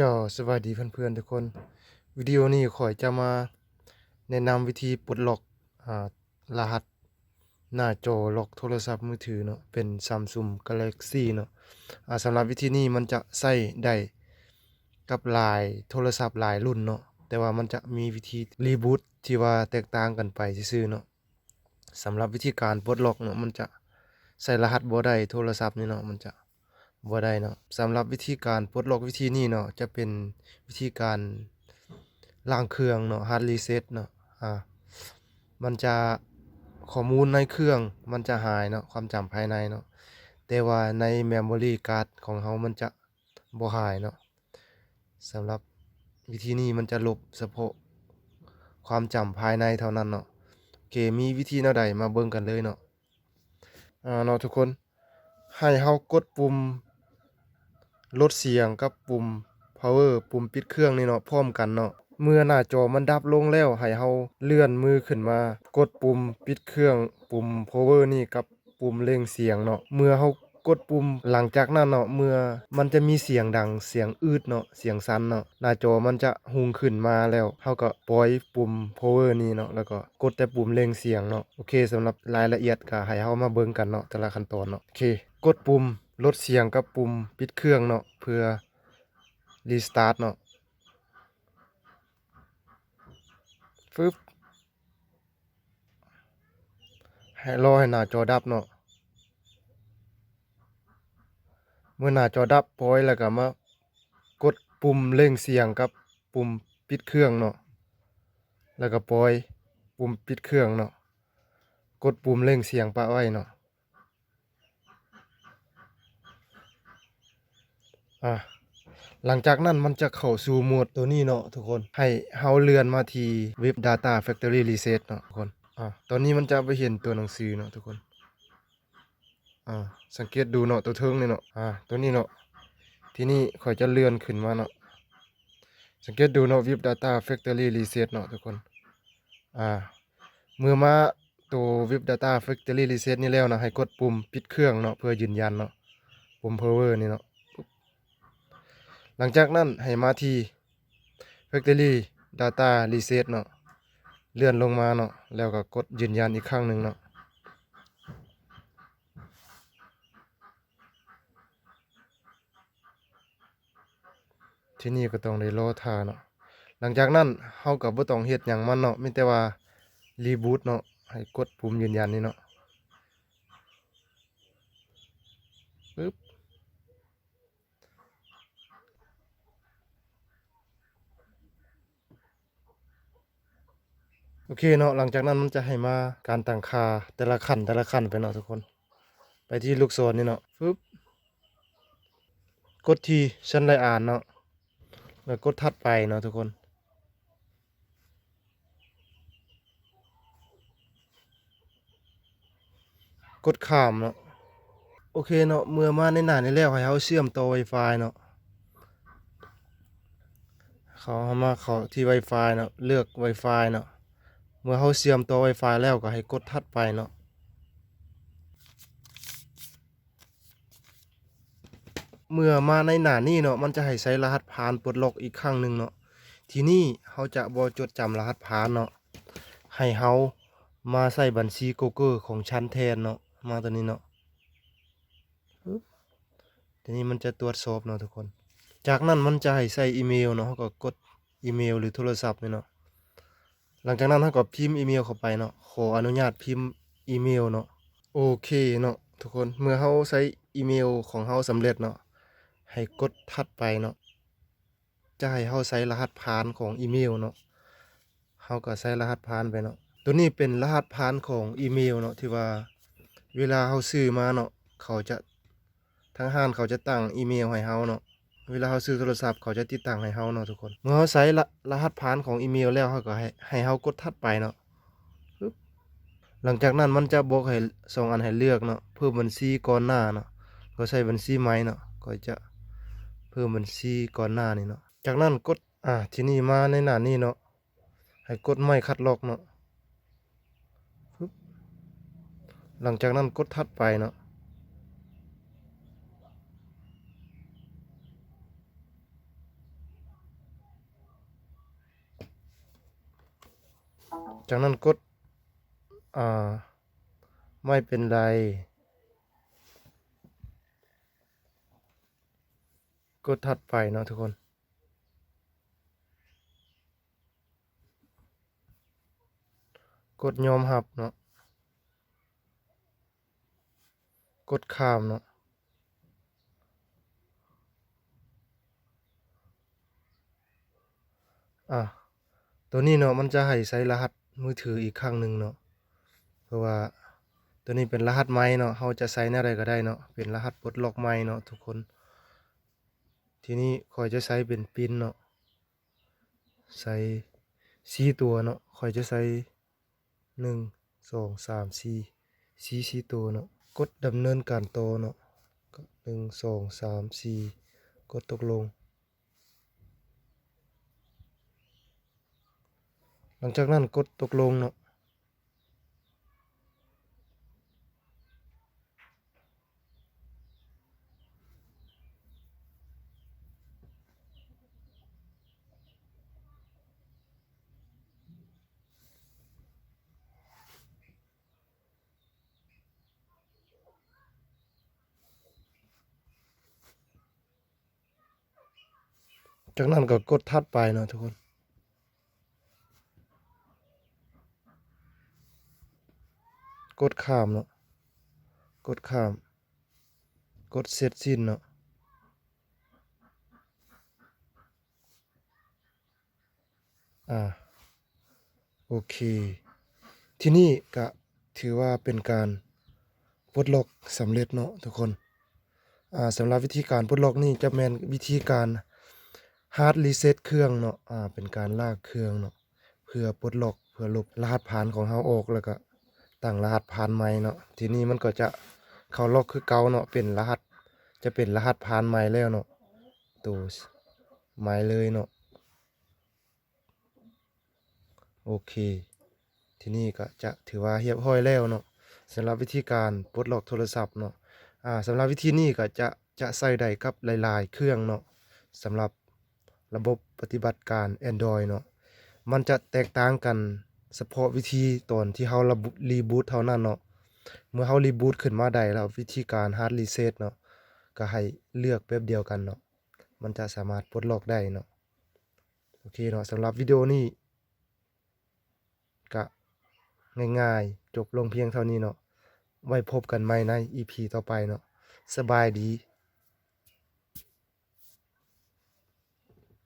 ก็สวัสดีเพื่อนๆทุกคน วิดีโอนี้ขอยจะมาแนะนำวิธีปลดล็อกอ่ารหัส หน้าจอล็อกโทรศัพท์มือถือเนาะเป็น Samsung Galaxy เนาะอ่าสำหรับวิธีนี้มันจะใช้ได้กับหลายโทรศัพท์หลายรุ่นเนาะแต่ว่ามันจะมีวิธีรีบูตที่ว่าแตกต่างกันไปซื่อเนาะสำหรับวิธีการปลดล็อกเนาะมันจะใส่รหัสบ่ได้โทรศัพท์นี่เนาะมันจะ บ่ได้เนาะสำหรับวิธีการปลดล็อกวิธีนี้เนาะจะเป็นวิธีการล้างเครื่องเนาะ hard reset เนาะอ่ามันจะข้อมูลในเครื่องมันจะหายเนาะความจำภายในเนาะแต่ว่าใน memory card ของเรามันจะบ่หายเนาะสำหรับวิธีนี้มันจะลบเฉพาะความจำภายในเท่านั้นเนาะโอเคมีวิธีแนวใดมาเบิ่งกันเลยเนาะอ่าเนาะทุกคนให้เฮากดปุ่ม ลดเสียงกับปุ่ม power ปุ่มปิดเครื่องนี่เนาะพร้อมกันเนาะเมื่อหน้าจอมันดับลงแล้วให้เฮาเลื่อนมือขึ้นมา กดปุ่มปิดเครื่องปุ่ม power นี่กับปุ่มเร่งเสียงเนาะเมื่อเฮากดปุ่มหลังจากนั้นเนาะเมื่อมันจะมีเสียงดังเสียงอืดเนาะเสียงสั่นเนาะหน้าจอมันจะหุงขึ้นมาแล้วเฮาก็ปล่อยปุ่ม power นี่เนาะแล้วก็กดแต่ปุ่มเร่งเสียงเนาะโอเคสำหรับรายละเอียดก็ให้เฮามาเบิ่งกันเนาะแต่ละขั้นตอนเนาะโอเค กดปุ่ม ลดเสียงกับปุ่มปิดเครื่องเนาะเพื่อรีสตาร์ทเนาะฟึบให้รอให้หน้าจอดับเนาะเมื่อหน้าจอดับปอยแล้วก็มากดปุ่มเร่งเสียงกับปุ่มปิดเครื่องเนาะแล้วก็ปอยปุ่มปิดเครื่องเนาะกดปุ่มเร่งเสียงปะไว้เนาะ อะหลังจากนั้นมันจะเข้าสู่โหมดตัวนี้เนาะทุกคน ให้เฮาเลื่อนมาที่เว็บ Data Factory Reset เนาะทุกคนอะตอนนี้มันจะไปเห็นตัวหนังสือเนาะทุกคนอ่าสังเกตดูเนาะตัวเทิงนี่เนาะอ่าตัวนี้เนาะทีนี้ข่อยจะเลื่อนขึ้นมาเนาะสังเกตดูเนาะว็บ Data Factory Reset เนาะทุกคนอ่าเมื่อมาตัวว็บ Data Factory Reset นี่แล้วนะให้กดปุ่มปิดเครื่องเนาะเพื่อยืนยันเนาะปุ่ม power นี่เนาะ หลังจากนั้นให้มาที่ Factory Data Reset เนาะเลื่อนลงมาเนาะแล้วก็กดยืนยันอีกครั้งหนึ่งเนาะที่นี่ก็ต้องได้รอท่าเนาะหลังจากนั้นเฮาก็บ่ต้องเฮ็ดหยังมันเนาะมีแต่ว่ารีบูตเนาะให้กดปุ่มยืนยันนี่เนาะ โอเคเนาะหลังจากนั้นมันจะให้มาการตั้งคาแต่ละขั้นแต่ละขั้นไปเนาะทุกคน ไปที่ลูกศรนี่เนาะฟึบกดที่ฉันไดอ่านเนาะแล้วกดถัดไปเนาะทุกคนกดข้ามเนาะโอเคเนาะเมื่อมาในหน้านี้แล้วให้เฮาเชื่อมต่อ Wi-Fi เนาะเขาเอามาเขาที่ Wi-Fi เนาะเลือก Wi-Fi เนาะ เมื่อเขาเชื่อมต่อ Wi-Fi แล้วก็ให้กดถัดไปเนาะเมื่อมาในหน้านี้เนาะมันจะให้ใช้รหัสผ่านปลดล็อกอีกครั้งหนึ่งเนาะทีนี้เขาจะบ่จดจำรหัสผ่านเนาะให้เขามาใส่บัญชี Google ของชั้นแทนเนาะมาตัวนี้เนาะทีนี้มันจะตรวจสอบเนาะทุกคน จากนั้นมันจะให้ใส่อีเมลเนาะก็กดอีเมลหรือโทรศัพท์เนาะ หลังจากนั้นเราก็พิมพ์อีเมลเข้าไปเนาะขออนุญาตพิมพ์อีเมลเนาะโอเคเนาะทุกคนเมื่อเราใช้อีเมลของเราสำเร็จเนาะให้กดถัดไปเนาะจะให้เราใส่รหัสผ่านของอีเมลเนาะเราก็ใส่รหัสผ่านไปเนาะตัวนี้เป็นรหัสผ่านของอีเมลเนาะที่ว่าเวลาเราซื้อมาเนาะเขาจะทางห้างเขาจะตั้งอีเมลให้เราเนาะ เวลาเราซื้อโทรศัพท์เขาจะติดตั้งให้เราเนาะทุกคน เมื่อเราใส่รหัสผ่านของอีเมลแล้วเขาก็ให้ให้เรากดถัดไปเนาะปึ๊บหลังจากนั้นมันจะบอกให้สองอันให้เลือกเนาะเพิ่มบัญชีก่อนหน้าเนาะก็ใช้บัญชีใหมเนาะก็จะเพิ่มบัญชีก่อนหน้านี่เนาะจากนั้นกดอ่าที่นี้มาในหน้านี้เนาะให้กดไม่คัดลอกเนาะปึ๊บหลังจากนั้นกดถัดไปเนาะ จากนั้นกดอ่าไม่เป็นไร กดถัดไปเนาะทุกคนกดยอมรับเนาะ กดข้ามเนาะ อะ ตัวนี้เนาะมันจะให้ใช้รหัสมือถืออีกครั้งหนึ่งเนาะเพราะว่าตัวนี้เป็นรหัสไม้เนาะเราจะใส่ในอะไรก็ได้เนาะเป็นรหัสปลดล็อกไม้เนาะทุกคน ทีนี้คอยจะใช้เป็นปินเนาะใส่สี่ตัวเนาะคอยจะใส่หนึ่งสองสามสี่สี่สี่ตัวเนาะกดดำเนินการต่อเนาะหนึ่งสองสามสี่กดตกลง หลังจากนั้นกดตกลงเนาะจากนั้นก็กดทัดไปเนาะทุกคน กดข้ามเนาะกดข้าม กดเสร็จสิ้นเนาะอ่าโอเค ที่นี่ก็ถือว่าเป็นการปลดล็อกสำเร็จเนาะทุกคนอ่าสำหรับวิธีการปลดล็อกนี่จะแมนวิธีการฮาร์ดรีเซ็ตเครื่องเนาะอ่าเป็นการลากเครื่องเนาะเพื่อปลดล็อกเพื่อลบรหัสผ่านของเราออกแล้วก็ ตั้งรหัสผ่านใหม่เนาะทีนี้มันก็จะเข้าล็อกคือเก่าเนาะเป็นรหัส จะเป็นรหัสผ่านใหม่แล้วเนาะตัวใหม่เลยเนาะโอเค ทีนี้ก็จะถือว่าเรียบร้อยแล้วเนาะสำหรับวิธีการปลดล็อกโทรศัพท์เนาะอ่าสำหรับวิธีนี้ก็จะจะใส่ได้กับหลาย ๆ เครื่องเนาะสำหรับระบบปฏิบัติการ Android เนาะมันจะแตกต่างกัน เฉพาะวิธีตอนที่เราระบรีบูตเท่านั้นเนาะเมื่อเรารีบูตขึ้นมาได้แล้ววิธีการฮาร์ดรีเซ็ตเนาะก็ให้เลือกแบบเดียวกันเนาะมันจะสามารถปลดล็อกได้เนาะโอเคเนาะสำหรับวิดีโอนี้ก็ง่ายๆ จบลงเพียงเท่านี้เนาะไว้พบกันใหม่ใน EP ต่อไปเนาะสบายดี